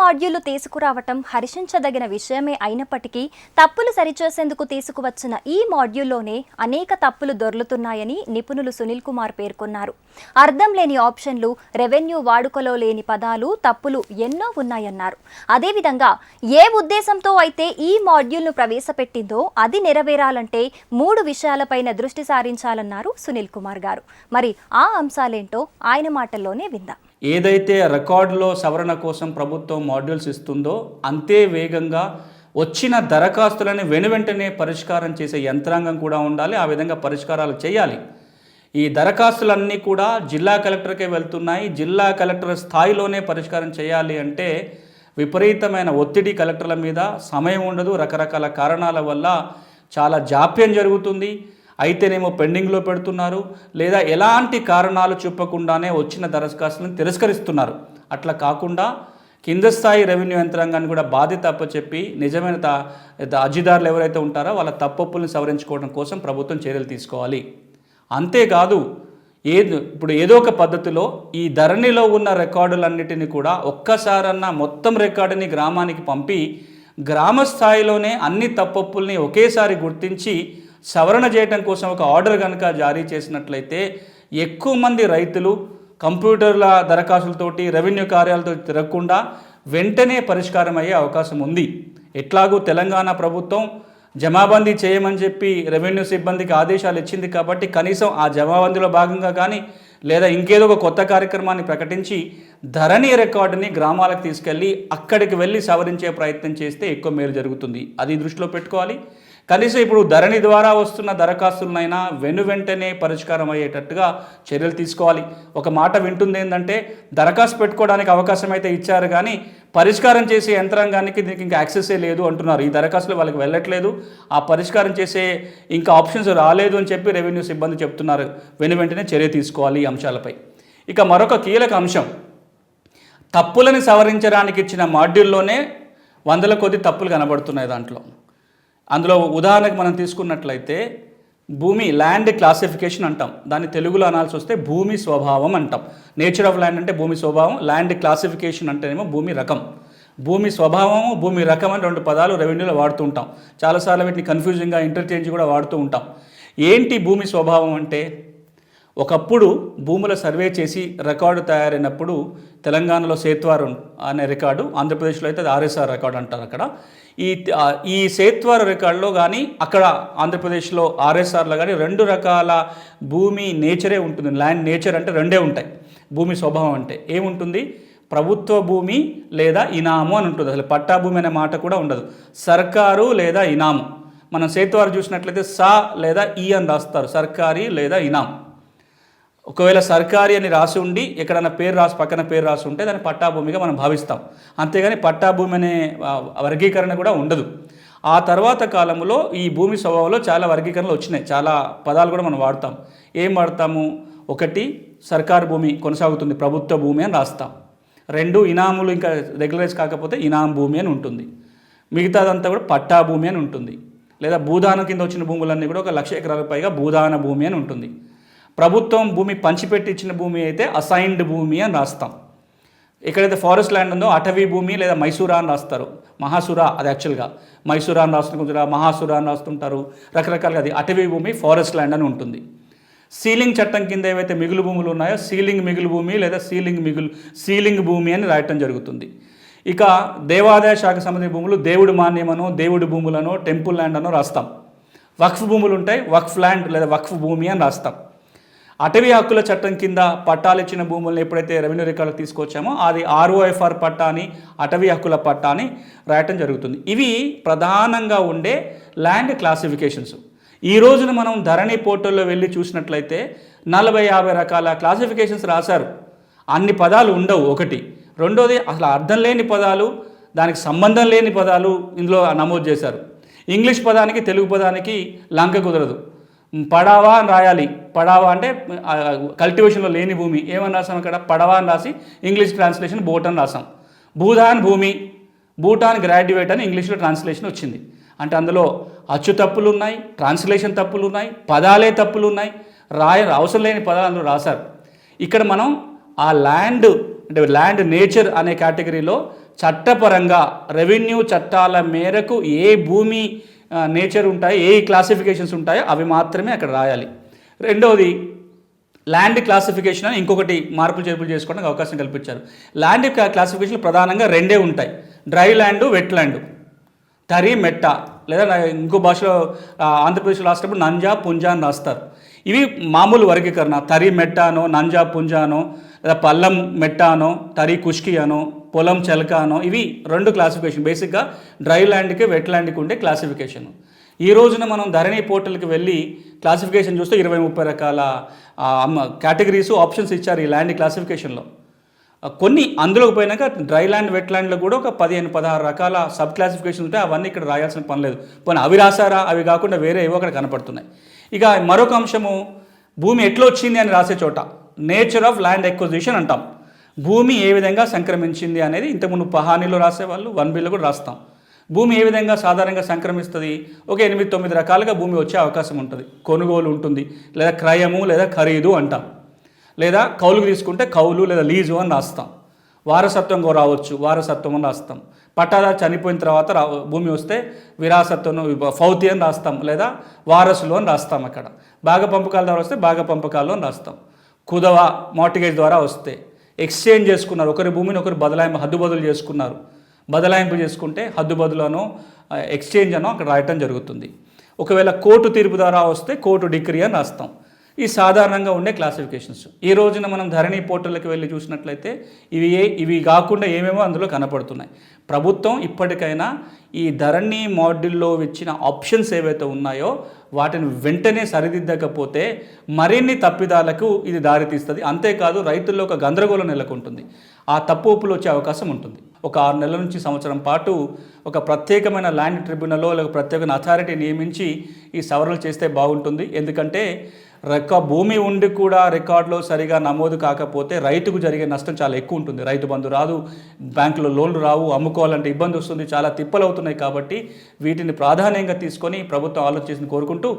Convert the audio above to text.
మాడ్యూళ్ళు తీసుకురావటం హర్షించదగిన విషయమే అయినప్పటికీ తప్పులు సరిచేసేందుకు తీసుకువచ్చిన ఈ మాడ్యూల్లోనే అనేక తప్పులు దొర్లుతున్నాయని నిపుణులు సునీల్ కుమార్ పేర్కొన్నారు. అర్థం లేని ఆప్షన్లు రెవెన్యూ వాడుకలో లేని పదాలు తప్పులు ఎన్నో ఉన్నాయన్నారు. అదేవిధంగా ఏ ఉద్దేశంతో అయితే ఈ మాడ్యూల్ను ప్రవేశపెట్టిందో అది నెరవేరాలంటే మూడు విషయాలపైన దృష్టి సారించాలన్నారు సునీల్ కుమార్ గారు. మరి ఆ అంశాలేంటో ఆయన మాటల్లోనే విందాం. ఏదైతే రికార్డులో సవరణ కోసం ప్రభుత్వం మాడ్యూల్స్ ఇస్తుందో అంతే వేగంగా వచ్చిన దరఖాస్తులని వెనువెంటనే పరిష్కారం చేసే యంత్రాంగం కూడా ఉండాలి ఆ విధంగా పరిష్కారాలు చేయాలి. ఈ దరఖాస్తులన్నీ కూడా జిల్లా కలెక్టర్కే వెళ్తున్నాయి. జిల్లా కలెక్టర్ స్థాయిలోనే పరిష్కారం చేయాలి అంటే విపరీతమైన ఒత్తిడి కలెక్టర్ల మీద సమయం ఉండదు. రకరకాల కారణాల వల్ల చాలా జాప్యం జరుగుతుంది. అయితేనేమో పెండింగ్లో పెడుతున్నారు. లేదా ఎలాంటి కారణాలు చూపకుండానే వచ్చిన దరఖాస్తులను తిరస్కరిస్తున్నారు. అట్లా కాకుండా కింద స్థాయి రెవెన్యూ యంత్రాంగాన్ని కూడా బాధ్యత అప్పచెప్పి నిజమైన అర్జీదారులు ఎవరైతే ఉంటారో వాళ్ళ తప్పొప్పుల్ని సవరించుకోవడం కోసం ప్రభుత్వం చర్యలు తీసుకోవాలి. అంతేకాదు ఏ ఇప్పుడు ఏదో ఒక పద్ధతిలో ఈ ధరణిలో ఉన్న రికార్డులన్నిటిని కూడా ఒక్కసారన్నా మొత్తం రికార్డుని గ్రామానికి పంపి గ్రామ స్థాయిలోనే అన్ని తప్పప్పుల్ని ఒకేసారి గుర్తించి సవరణ చేయడం కోసం ఒక ఆర్డర్ కనుక జారీ చేసినట్లయితే ఎక్కువ మంది రైతులు కంప్యూటర్ల దరఖాస్తులతోటి రెవెన్యూ కార్యాలతో తిరగకుండా వెంటనే పరిష్కారం అయ్యే అవకాశం ఉంది. ఎట్లాగూ తెలంగాణ ప్రభుత్వం జమాబందీ చేయమని చెప్పి రెవెన్యూ సిబ్బందికి ఆదేశాలు ఇచ్చింది కాబట్టి కనీసం ఆ జమాబందీలో భాగంగా కానీ లేదా ఇంకేదో ఒక కొత్త కార్యక్రమాన్ని ప్రకటించి ధరణి రికార్డుని గ్రామాలకు తీసుకెళ్ళి అక్కడికి వెళ్ళి సవరించే ప్రయత్నం చేస్తే ఎక్కువ మేలు జరుగుతుంది. అది దృష్టిలో పెట్టుకోవాలి. కనీసం ఇప్పుడు ధరణి ద్వారా వస్తున్న దరఖాస్తులనైనా వెను వెంటనే పరిష్కారం అయ్యేటట్టుగా చర్యలు తీసుకోవాలి. ఒక మాట వింటుంది ఏంటంటే దరఖాస్తు పెట్టుకోవడానికి అవకాశం అయితే ఇచ్చారు కానీ పరిష్కారం చేసే యంత్రాంగానికి దీనికి ఇంకా యాక్సెసే లేదు అంటున్నారు. ఈ దరఖాస్తులు వాళ్ళకి వెళ్ళట్లేదు. ఆ పరిష్కారం చేసే ఇంకా ఆప్షన్స్ రాలేదు అని చెప్పి రెవెన్యూ సిబ్బంది చెప్తున్నారు. వెను వెంటనే చర్య తీసుకోవాలి ఈ అంశాలపై. ఇక మరొక కీలక అంశం. తప్పులను సవరించడానికి ఇచ్చిన మాడ్యూల్లోనే వందల కొద్ది తప్పులు కనబడుతున్నాయి దాంట్లో. అందులో ఉదాహరణకు మనం తీసుకున్నట్లయితే భూమి ల్యాండ్ క్లాసిఫికేషన్ అంటాం. దాన్ని తెలుగులో అనాల్సి వస్తే భూమి స్వభావం అంటాం. నేచర్ ఆఫ్ ల్యాండ్ అంటే భూమి స్వభావం ల్యాండ్ క్లాసిఫికేషన్ అంటేనేమో భూమి రకం. భూమి స్వభావము భూమి రకం అని రెండు పదాలు రెవెన్యూలో వాడుతూ ఉంటాం. చాలాసార్లు వీటిని కన్ఫ్యూజింగ్గా ఇంటర్చేంజ్ కూడా వాడుతూ ఉంటాం. ఏంటి భూమి స్వభావం అంటే? ఒకప్పుడు భూముల సర్వే చేసి రికార్డు తయారైనప్పుడు తెలంగాణలో సేత్వారు అనే రికార్డు ఆంధ్రప్రదేశ్లో అయితే అది ఆర్ఎస్ఆర్ రికార్డు అంటారు అక్కడ. ఈ ఈ సేత్వార రికార్డులో కానీ అక్కడ ఆంధ్రప్రదేశ్లో ఆర్ఎస్ఆర్లో కానీ రెండు రకాల భూమి నేచరే ఉంటుంది. ల్యాండ్ నేచర్ అంటే రెండే ఉంటాయి. భూమి స్వభావం అంటే ఏముంటుంది? ప్రభుత్వ భూమి లేదా ఇనాము అని ఉంటుంది. అసలు పట్టా భూమి అనే మాట కూడా ఉండదు. సర్కారు లేదా ఇనాము. మనం సేతువారు చూసినట్లయితే సా లేదా ఈ అని రాస్తారు. సర్కారీ లేదా ఇనాము. ఒకవేళ సర్కారీ అని రాసి ఉండి ఎక్కడైనా పేరు రాసి పక్కన పేరు రాసి ఉంటే దాన్ని పట్టాభూమిగా మనం భావిస్తాం. అంతేగాని పట్టాభూమి అనే వర్గీకరణ కూడా ఉండదు. ఆ తర్వాత కాలంలో ఈ భూమి స్వభావంలో చాలా వర్గీకరణలు వచ్చినాయి. చాలా పదాలు కూడా మనం వాడతాం. ఏం వాడతాము? ఒకటి సర్కారు భూమి కొనసాగుతుంది ప్రభుత్వ భూమి అని రాస్తాం. రెండు ఇనాములు ఇంకా రెగ్యులరైజ్ కాకపోతే ఇనాం భూమి అని ఉంటుంది. మిగతాదంతా కూడా పట్టా భూమి అని ఉంటుంది. లేదా భూదానం కింద వచ్చిన భూములన్నీ కూడా ఒక లక్ష ఎకరాల పైగా భూదాన భూమి అని ఉంటుంది. ప్రభుత్వం భూమి పంచిపెట్టి ఇచ్చిన భూమి అయితే అసైన్డ్ భూమి అని రాస్తాం. ఎక్కడైతే ఫారెస్ట్ ల్యాండ్ ఉందో అటవీ భూమి లేదా మైసూరా అని రాస్తారు. మహాసురా అది యాక్చువల్గా మైసూరా అని రాస్తుంటారు మహాసురా అని రాస్తుంటారు. రకరకాలుగా అది అటవీ భూమి ఫారెస్ట్ ల్యాండ్ అని ఉంటుంది. సీలింగ్ చట్టం కింద ఏవైతే మిగులు భూములు ఉన్నాయో సీలింగ్ మిగులు భూమి లేదా సీలింగ్ మిగులు సీలింగ్ భూమి అని రాయటం జరుగుతుంది. ఇక దేవాదాయ శాఖ సంబంధించిన భూములు దేవుడి మాన్యమనో దేవుడి భూములను టెంపుల్ ల్యాండ్ అనో రాస్తాం. వక్ఫ్ భూములు ఉంటాయి వక్ఫ్ ల్యాండ్ లేదా వక్ఫ్ భూమి అని రాస్తాం. అటవీ హక్కుల చట్టం కింద పట్టాలు ఇచ్చిన భూములను ఎప్పుడైతే రెవెన్యూ రికార్డు తీసుకొచ్చామో అది ఆర్ఓఎఫ్ఆర్ పట్టా అని అటవీ హక్కుల పట్టా అని రాయటం జరుగుతుంది. ఇవి ప్రధానంగా ఉండే ల్యాండ్ క్లాసిఫికేషన్స్. ఈ రోజున మనం ధరణి పోర్టల్లో వెళ్ళి చూసినట్లయితే నలభై యాభై రకాల క్లాసిఫికేషన్స్ రాశారు. అన్ని పదాలు ఉండవు ఒకటి. రెండోది అసలు అర్థం లేని పదాలు దానికి సంబంధం లేని పదాలు ఇందులో నమోదు చేశారు. ఇంగ్లీష్ పదానికి తెలుగు పదానికి లంక కుదరదు. పడావా అని రాయాలి. పడావా అంటే కల్టివేషన్లో లేని భూమి. ఏమని రాసాం అక్కడ? పడవా అని రాసి ఇంగ్లీష్ ట్రాన్స్లేషన్ బోట్ అని రాసాం భూదాన్ భూమి భూటాన్ గ్రాడ్యుయేట్ అని ఇంగ్లీష్లో ట్రాన్స్లేషన్ వచ్చింది. అంటే అందులో అచ్చు తప్పులు ఉన్నాయి ట్రాన్స్లేషన్ తప్పులు ఉన్నాయి పదాలే తప్పులు ఉన్నాయి రాయ అవసరం లేని పదాలు అందులో రాశారు. ఇక్కడ మనం ఆ ల్యాండ్ అంటే ల్యాండ్ నేచర్ అనే కేటగిరీలో చట్టపరంగా రెవెన్యూ చట్టాల మేరకు ఏ భూమి నేచర్ ఉంటాయో ఏ క్లాసిఫికేషన్స్ ఉంటాయో అవి మాత్రమే అక్కడ రాయాలి. రెండవది ల్యాండ్ క్లాసిఫికేషన్ అని ఇంకొకటి మార్పులు చేర్పులు చేసుకోవడానికి అవకాశం కల్పించారు. ల్యాండ్ క్లాసిఫికేషన్ ప్రధానంగా రెండే ఉంటాయి. డ్రై ల్యాండ్ వెట్ ల్యాండ్ తరి మెట్ట. లేదా ఇంకో భాషలో ఆంధ్రప్రదేశ్లో రాసినప్పుడు నంజా పుంజా అని రాస్తారు. ఇవి మామూలు వర్గీకరణ. తరి మెట్ట అనో నంజా పుంజానో లేదా పల్లం మెట్ట అనో తరి కుష్కి అనో పొలం చెలక ఇవి రెండు క్లాసిఫికేషన్ బేసిక్గా డ్రై ల్యాండ్కి వెట్ ల్యాండ్కి ఉండే క్లాసిఫికేషన్ ఈ రోజున మనం ధరణి పోర్టల్కి వెళ్ళి క్లాసిఫికేషన్ చూస్తే ఇరవై ముప్పై రకాల అమ్మ కేటగిరీస్ ఆప్షన్స్ ఇచ్చారు ఈ ల్యాండ్ క్లాసిఫికేషన్లో కొన్ని అందులోకి పోయినాక డ్రై ల్యాండ్ వెట్ ల్యాండ్లో కూడా ఒక పదిహేను పదహారు రకాల సబ్ క్లాసిఫికేషన్ ఉంటాయి. అవన్నీ ఇక్కడ రాయాల్సిన పని లేదు. పోనీ అవి రాసారా అవి కాకుండా వేరే ఏవో అక్కడ కనపడుతున్నాయి. ఇక మరొక అంశము భూమి ఎట్లా వచ్చింది అని రాసే చోట నేచర్ ఆఫ్ ల్యాండ్ ఎక్విజిషన్ అంటాం. భూమి ఏ విధంగా సంక్రమించింది అనేది ఇంతకుముందు పహానీలో రాసేవాళ్ళు వన్ బిల్లో కూడా రాస్తాం. భూమి ఏ విధంగా సాధారణంగా సంక్రమిస్తుంది? ఒక ఎనిమిది తొమ్మిది రకాలుగా భూమి వచ్చే అవకాశం ఉంటుంది. కొనుగోలు ఉంటుంది లేదా క్రయము లేదా ఖరీదు అంటాం. లేదా కౌలుకు తీసుకుంటే కౌలు లేదా లీజు అని రాస్తాం. వారసత్వం రావచ్చు వారసత్వం అని రాస్తాం. పట్టాదారు చనిపోయిన తర్వాత రా భూమి వస్తే విరాసత్వం ఫౌతి అని రాస్తాం లేదా వారసులు అని రాస్తాం అక్కడ. భాగ పంపకాల ద్వారా వస్తే భాగ పంపకాలు అని రాస్తాం. కుదవ మార్టిగేజ్ ద్వారా వస్తే. ఎక్స్చేంజ్ చేసుకున్నారు. ఒకరి భూమిని ఒకరు బదలాయింపు హద్దు బదులు చేసుకున్నారు. బదలాయింపు చేసుకుంటే హద్దు బదులను ఎక్స్చేంజ్ అనో అక్కడ రాయటం జరుగుతుంది. ఒకవేళ కోర్టు తీర్పు ద్వారా వస్తే కోర్టు డిగ్రీ అని రాస్తాం ఈ సాధారణంగా ఉండే క్లాసిఫికేషన్స్. ఈ రోజున మనం ధరణి పోర్టల్కి వెళ్ళి చూసినట్లయితే ఇవి ఏ ఇవి కాకుండా ఏమేమో అందులో కనపడుతున్నాయి. ప్రభుత్వం ఇప్పటికైనా ఈ ధరణి మాడ్యూల్లో ఇచ్చిన ఆప్షన్స్ ఏవైతే ఉన్నాయో వాటిని వెంటనే సరిదిద్దకపోతే మరిన్ని తప్పిదాలకు ఇది దారితీస్తుంది. అంతేకాదు రైతుల్లో ఒక గందరగోళం నెలకొంటుంది. ఆ తప్పు ఒప్పులు వచ్చే అవకాశం ఉంటుంది. ఒక ఆరు నెలల నుంచి సంవత్సరం పాటు ఒక ప్రత్యేకమైన ల్యాండ్ ట్రిబ్యునల్లో లేక ప్రత్యేకమైన అథారిటీ నియమించి ఈ సవరణలు చేస్తే బాగుంటుంది. ఎందుకంటే రెక్క భూమి ఉండి కూడా రికార్డులో సరిగా నమోదు కాకపోతే రైతుకు జరిగే నష్టం చాలా ఎక్కువ ఉంటుంది. రైతు బంధు రాదు బ్యాంకులో లోన్లు రావు అమ్ముకోవాలంటే ఇబ్బంది వస్తుంది చాలా తిప్పలు అవుతున్నాయి కాబట్టి వీటిని ప్రాధాన్యంగా తీసుకొని ప్రభుత్వం ఆలోచించి కోరుకుంటూ